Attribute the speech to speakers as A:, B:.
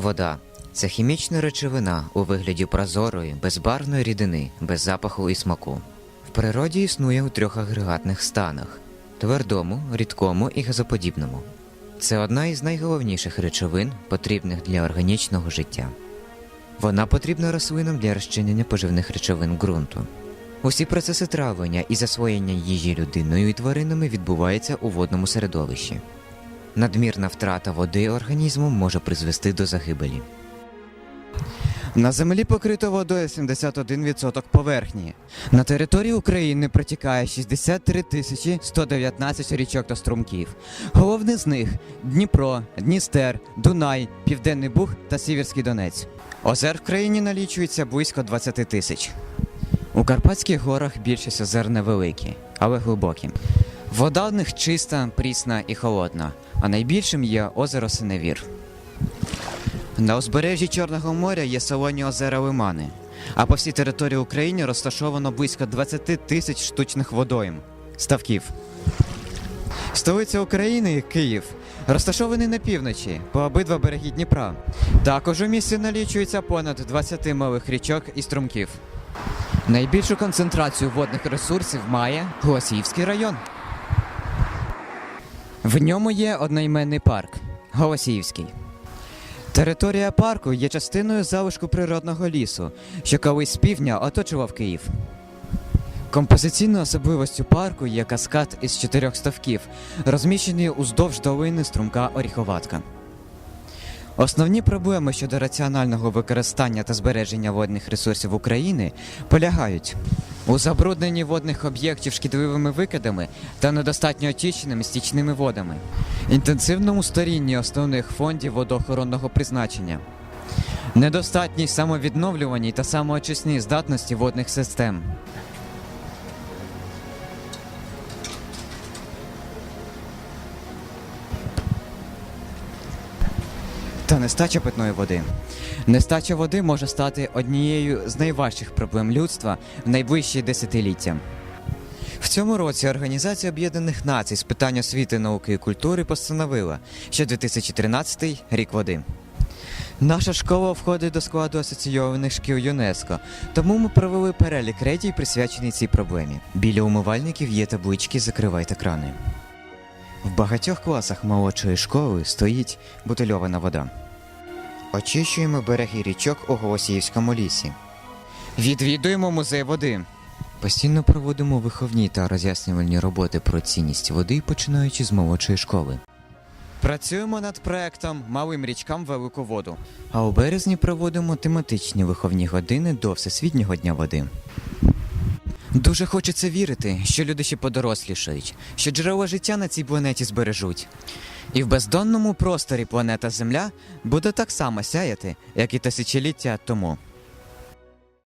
A: Вода це хімічна речовина у вигляді прозорої, безбарвної рідини, без запаху і смаку. В природі існує у трьох агрегатних станах: твердому, рідкому і газоподібному. Це одна із найголовніших речовин, потрібних для органічного життя. Вона потрібна рослинам для розчинення поживних речовин ґрунту. Усі процеси травлення і засвоєння їжі людиною і тваринами відбуваються у водному середовищі. Надмірна втрата води організму може призвести до загибелі.
B: На землі покрито водою 71% поверхні. На території України протікає 63 тисячі 119 річок та струмків. Головні з них Дніпро, Дністер, Дунай, Південний Буг та Сіверський Донець. Озер в країні налічується близько 20 тисяч. У Карпатських горах більшість озер невеликі, але глибокі. Вода в них чиста, прісна і холодна, а найбільшим є озеро Синевір. На узбережжі Чорного моря є солоні озера Лимани, а по всій території України розташовано близько 20 тисяч штучних водойм ставків. Столиця України Київ розташований на півночі по обидва береги Дніпра. Також у місті налічується понад 20 малих річок і струмків. Найбільшу концентрацію водних ресурсів має Голосіївський район. В ньому є одноіменний парк Голосіївський. Територія парку є частиною залишку природного лісу, що колись з півдня оточував Київ. Композиційною особливостю парку є каскад із чотирьох ставків, розміщений уздовж долини струмка Оріховатка. Основні проблеми щодо раціонального використання та збереження водних ресурсів України полягають у забрудненні водних об'єктів шкідливими викидами та недостатньо очищеними стічними водами, інтенсивному старінні основних фондів водоохоронного призначення, недостатній самовідновлюваній та самоочисній здатності водних систем. Та нестача питної води. Нестача води може стати однією з найважчих проблем людства в найближчі десятиліття. В цьому році Організація Об'єднаних Націй з питань освіти, науки і культури постановила, що 2013 рік води. Наша школа входить до складу асоційованих шкіл ЮНЕСКО, тому ми провели перелік речей, присвячений цій проблемі. Біля умивальників є таблички Закривайте крани. В багатьох класах молодшої школи стоїть бутильована вода. Очищуємо береги річок у Голосіївському лісі. Відвідуємо музей води. Постійно проводимо виховні та роз'яснювальні роботи про цінність води, починаючи з молодшої школи. Працюємо над проектом Малим річкам велику воду. А у березні проводимо тематичні виховні години до Всесвітнього дня води. Дуже хочеться вірити, що люди ще подорослішають, що джерела життя на цій планеті збережуть. І в бездонному просторі планета Земля буде так само сяяти, як і тисячоліття тому.